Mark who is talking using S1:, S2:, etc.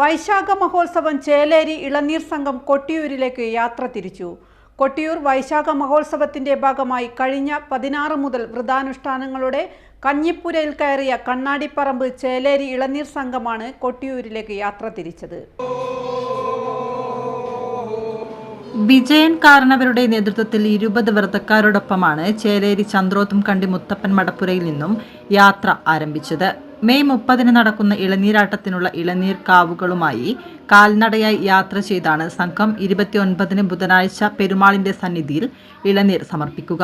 S1: വൈശാഖ മഹോത്സവം ചേലേരി ഇളനീർ സംഘം കൊട്ടിയൂരിലേക്ക് യാത്ര തിരിച്ചു. കൊട്ടിയൂർ വൈശാഖ മഹോത്സവത്തിന്റെ ഭാഗമായി കഴിഞ്ഞ പതിനാറ് മുതൽ വ്രതാനുഷ്ഠാനങ്ങളുടെ കഞ്ഞിപ്പുരയിൽ കയറിയ കണ്ണാടിപ്പറമ്പ് ചേലേരി ഇളനീർ സംഘമാണ് കൊട്ടിയൂരിലേക്ക് യാത്ര തിരിച്ചത്.
S2: വിജയൻ കാരണവരുടെ നേതൃത്വത്തിൽ ഇരുപത് വ്രതക്കാരോടൊപ്പമാണ് ചേലേരി ചന്ദ്രോത്തും കണ്ടി മുത്തപ്പൻ മടപ്പുരയിൽ നിന്നും യാത്ര ആരംഭിച്ചത്. മെയ് മുപ്പതിന് നടക്കുന്ന ഇളനീരാട്ടത്തിനുള്ള ഇളനീർ കാവുകളുമായി കാൽനടയായി യാത്ര ചെയ്താണ് സംഘം ഇരുപത്തിയൊൻപതിന് ബുധനാഴ്ച പെരുമാളിന്റെ സന്നിധിയിൽ ഇളനീർ സമർപ്പിക്കുക.